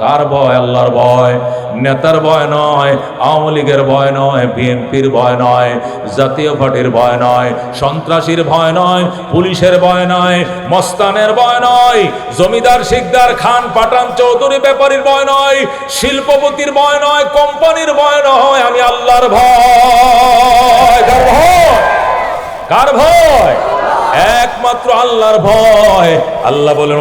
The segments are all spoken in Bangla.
কার ভয় আল্লাহর ভয় নেতার ভয় নয় আওয়ামী লীগের ভয় নয় বিএনপির ভয় নয় জাতীয় পার্টির ভয় নয় সন্ত্রাসীর ভয় নয় পুলিশের ভয় নয় মস্তানের ভয় নয় জমিদার শিকদার খান পাঠান চৌধুরী ব্যাপারীর ভয় নয় শিল্পপতির ভয় নয় কোম্পানির ভয় নয় আমি আল্লাহর ভয় কার ভয় কার ভয় একমাত্র আল্লাহর ভয়। আল্লাহ বলেন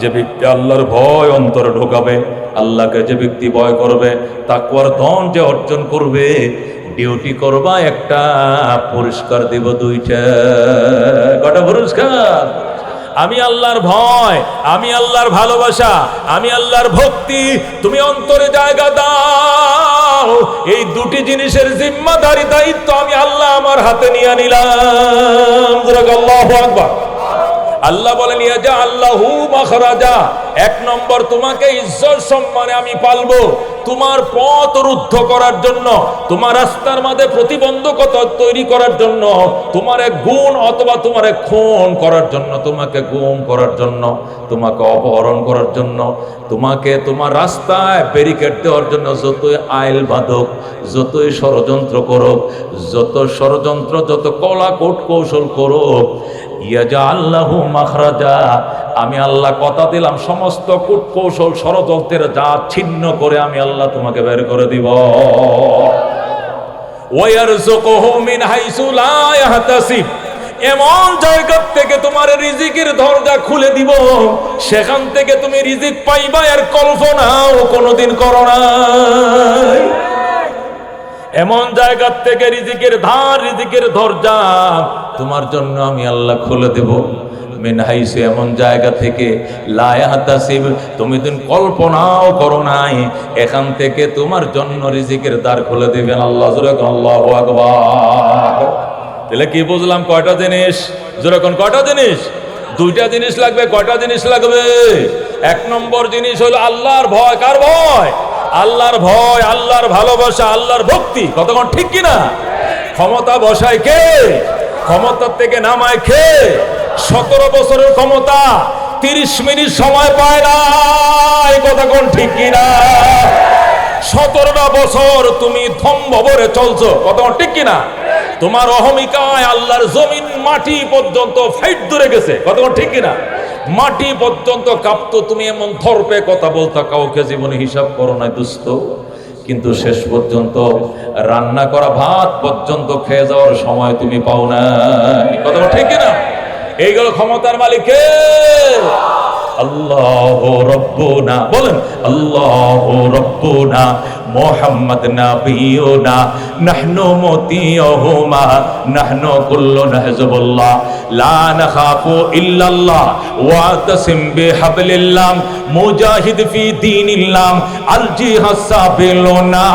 যে ব্যক্তি আল্লাহর ভয় অন্তরে ঢোকাবে, আল্লাহকে যে ব্যক্তি ভয় করবে তাকুয়ার ধন যে অর্জন করবে, ডিউটি করবা একটা, পুরস্কার দিব দুইটা। কটা পুরস্কার? আমি আল্লাহর ভয়, আমি আল্লাহর ভালোবাসা, আমি আল্লাহর ভক্তি, তুমি অন্তরে জায়গা দাও। এই দুটি জিনিসের জিম্মাদারি দায়িত্ব আমি আল্লাহ আমার হাতে নিয়ে নিলাম। আকবার। আল্লাহ বলেন ইয়াজা আল্লাহু মাখরাজা, এক নম্বর তোমাকে ইজ্জত সম্মানে আমি পালবো। তোমার পথ রুদ্ধ করার জন্য, তোমার রাস্তার মাঝে প্রতিবন্ধকতা তৈরি করার জন্য, তোমার এক গুণ অথবা তোমার এক খুন করার জন্য, তোমাকে গুম করার জন্য, তোমাকে অপহরণ করার জন্য, তোমাকে তোমার রাস্তায় ব্যারিকেড দেওয়ার জন্য যতই আইল বাঁধক, যতই ষড়যন্ত্র করুক, যত ষড়যন্ত্র, যত কলা কোট কৌশল করুক আমি আল্লাহ কথা দিলাম, সমস্ত কূট কৌশল ষড়যন্ত্রের যা ছিন্ন করে আমি আল্লাহ তোমাকে বের করে দিব। মিন এমন জায়গা থেকে তোমার রিজিকের দরজা খুলে দিব, সেখান থেকে তুমি রিজিক পাইবা এর কল্পনাও কোনোদিন করো নাই এমন জায়গা থেকে রিজিকের ধার, রিজিকের দরজা তোমার জন্য আমি আল্লাহ খুলে দেব। মিন হাইসে এমন জায়গা থেকে লায়াতাসিব তুমি দিন কল্পনাও করো নাই, এখান থেকে তোমার জন্য রিজিকের দ্বার খুলে দেবেন আল্লাহ আল্লাহু আকবার। তাহলে কি বুঝলাম কয়টা জিনিস? জোরে কোন কয়টা জিনিস? দুইটা জিনিস লাগবে, কয়টা জিনিস লাগবে? এক নম্বর জিনিস হলো আল্লাহর ভয়, কার ভয়? আল্লাহর ভয়, আল্লাহর ভালোবাসা, আল্লাহর ভক্তি, কতক্ষণ ঠিক কিনা? ক্ষমতা বসায় কে? ক্ষমতার থেকে নামায় কে? সতেরো বছরের ক্ষমতা, তিরিশ মিনিট সময় পায় না কোন ঠিক কিনা? সতেরোটা বছর তুমি ধম্ব ভরে চলছো, কতক্ষণ ঠিক কিনা? তোমার অহমিকায় আল্লাহর জমিন মাটি পর্যন্ত ফাইট ধরে গেছে, কতক্ষণ ঠিক কিনা? মাটি পর্যন্ত কাঁপতো, তুমি এমন ধরপে কথা বলতো, কাউকে জীবনে হিসাব করো নাই দুস্থ। কিন্তু শেষ পর্যন্ত রান্না করা ভাত পর্যন্ত খেয়ে যাওয়ার সময় তুমি পাও না কথা ঠিক না এইগুলো ক্ষমতার মালিকে। আল্লাহ রব্বুনা, বলেন, আল্লাহ রব্বুনা মোহাম্মদ নাবিয়ুনা নাহনু মতিয়হুমা নাহনু কুল্লু নাহজুবুল্লাহ লা নাখাফু ইল্লাল্লাহ ওয়া তাসিম বিহাবলিল্লাহ মুজাহিদ ফি দীনিল্লাহ আল জিহাদ সাবিলুনা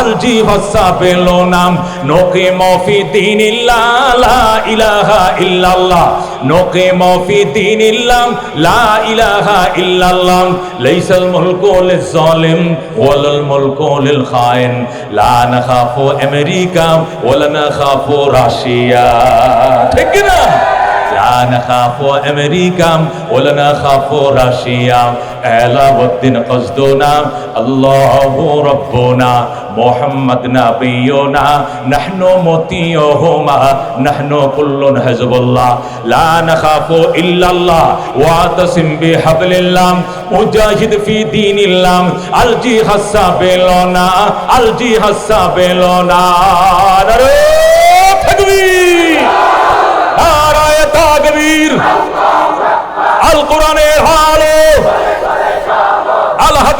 আল জিহাদ সাবিলুনা নুকিমু ফি দীনিল্লাহ লা ইলাহা ইল্লাল্লাহ নুকিমু ফি দীনিল্লাহ লা ইলাহা ইল্লাল্লাহ লাইসাল মুলকু লিজ-জালিম ওয়ালাল মুলকু লিল-খাইন লা নাখাফু আমেরিকা ওয়ালা নাখাফু রাশিয়া ঠিক না লা নাখাফু আমেরিকা ওয়ালা নাখাফু রাশিয়া আলাউদ্দিন কসদুনা আল্লাহু রাব্বুনা, মুহাম্মদ নাবিয়ুনা, নাহনু মতিয়ুহুমা, নাহনু কুল্লুন হিজবুল্লাহ, লা নাখাফু ইল্লাল্লাহ, ওয়া তাসিম বিহাবলিল্লাহ, মুজাহিদ ফি দীনিল্লাহ আল জিহাদ সাবিলুনা আল জিহাদ সাবিলুনা নারে, তাকবীর।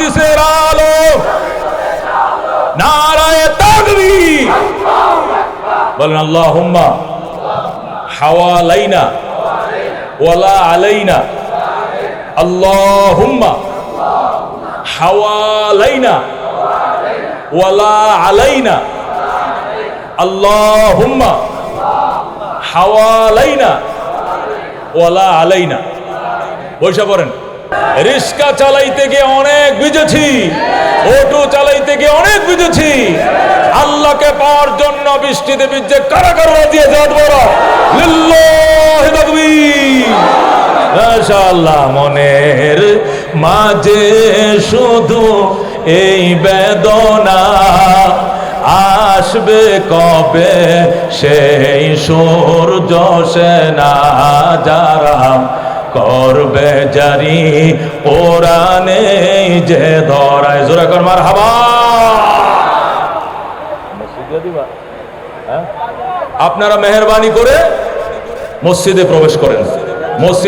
হাদিসের আলো। নারায়ে তাকবীর বলেন, আল্লাহুম্মা, হাওয়ালাইনা, ওয়ালা আলাইনা। আল্লাহুম্মা, হাওয়ালাইনা, ওয়ালা আলাইনা। আল্লাহ হাওয়ালাইনা, ওয়ালা আলাইনা। বৈশা পড়েন। রিস্কা চালাইতে গিয়ে অনেক বুঝেছি, অটো চালাইতে গিয়ে অনেক বুঝেছি। আল্লাহকে পাওয়ার জন্য বৃষ্টিতে বিজে কারা কারা দিয়ে যাত বড় মনের মাঝে শুধু এই বেদনা আসবে কবে? সেই সূর্য সেনা যারা করবে জারি। ওরানে যে ধরায়। জোরা কর মার হাবা আপনারা মেহরবানি করে মসজিদে প্রবেশ করেন। মসজিদ